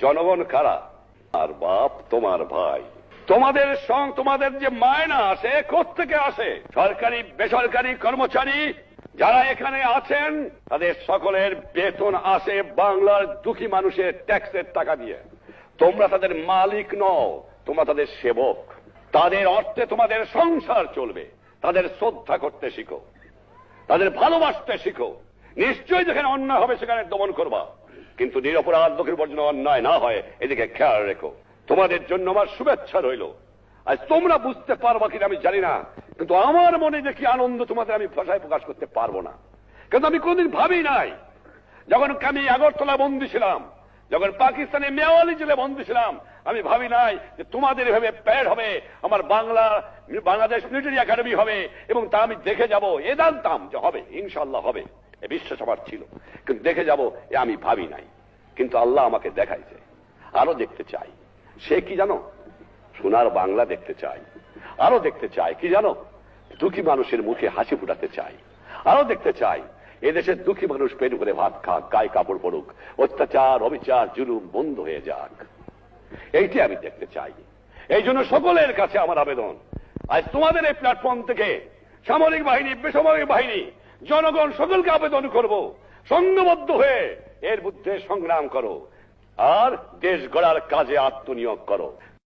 জনগণ কারা? আর বাপ, তোমার ভাই। তোমাদের সং তোমাদের যে মায়না আসে থেকে আসে? সরকারি, বেসরকারি কর্মচারী যারা এখানে আছেন, তাদের সকলের বেতন আসে বাংলার দুঃখী মানুষের ট্যাক্সের টাকা দিয়ে। তোমরা তাদের মালিক নও, তোমরা তাদের সেবক। তাদের অর্থে তোমাদের সংসার চলবে। তাদের শ্রদ্ধা করতে শিখো। তাদের ভালোবাসতে শিখো। নিশ্চয়ই যেখানে অন্যায় হবে, সেখানে দমন করবা। কিন্তু নিরপরাধ লোকের উপর অন্যায় না হয়, এদিকে খেয়াল রেখো। তোমাদের জন্য আমার শুভেচ্ছা রইল। আজ তোমরা বুঝতে পারবা কিনা আমি জানি না, কিন্তু আমার মনে কি আনন্দ তোমাদের আমি ভাষায় প্রকাশ করতে পারব না। কিন্তু আমি কোনদিন ভাবি নাই, যখন আমি আগরতলা বন্দী ছিলাম, যখন পাকিস্তানে মেওয়ালি জেলে বন্দী ছিলাম, আমি ভাবি নাই যে তোমাদের এভাবে প্যাড হবে, আমার বাংলা, বাংলাদেশ মিলিটারি একাডেমি হবে, এবং তা আমি দেখে যাব, এ জানতাম যে হবে ইনশাল্লাহ হবে। বিশ্বাস আমার ছিল। কিন্তু দেখে যাব এ আমি ভাবি নাই। কিন্তু আল্লাহ আমাকে দেখাইছে। আরও দেখতে চাই। সে কি জানো? সোনার বাংলা দেখতে চাই। আরও দেখতে চাই। কি জানো? দুঃখী মানুষের মুখে হাসি ফুটাতে চাই। আরও দেখতে চাই। এদেশের দুঃখী মানুষ পেট করে ভাত খাক, গায়ে কাপড় পড়ুক অত্যাচার, অবিচার, জুলুম বন্ধ হয়ে যাক। এইটি আমি দেখতে চাই। এই জন্য সকলের কাছে আমার আবেদন। আজ তোমাদের এই প্ল্যাটফর্ম থেকে সামরিক বাহিনী, বেসামরিক বাহিনী জনগণ সকলকে আবেদন করব। সঙ্গবদ্ধ হয়ে এর বিরুদ্ধে সংগ্রাম করো। আর দেশ গড়ার কাজে আত্মনিয়োগ করো।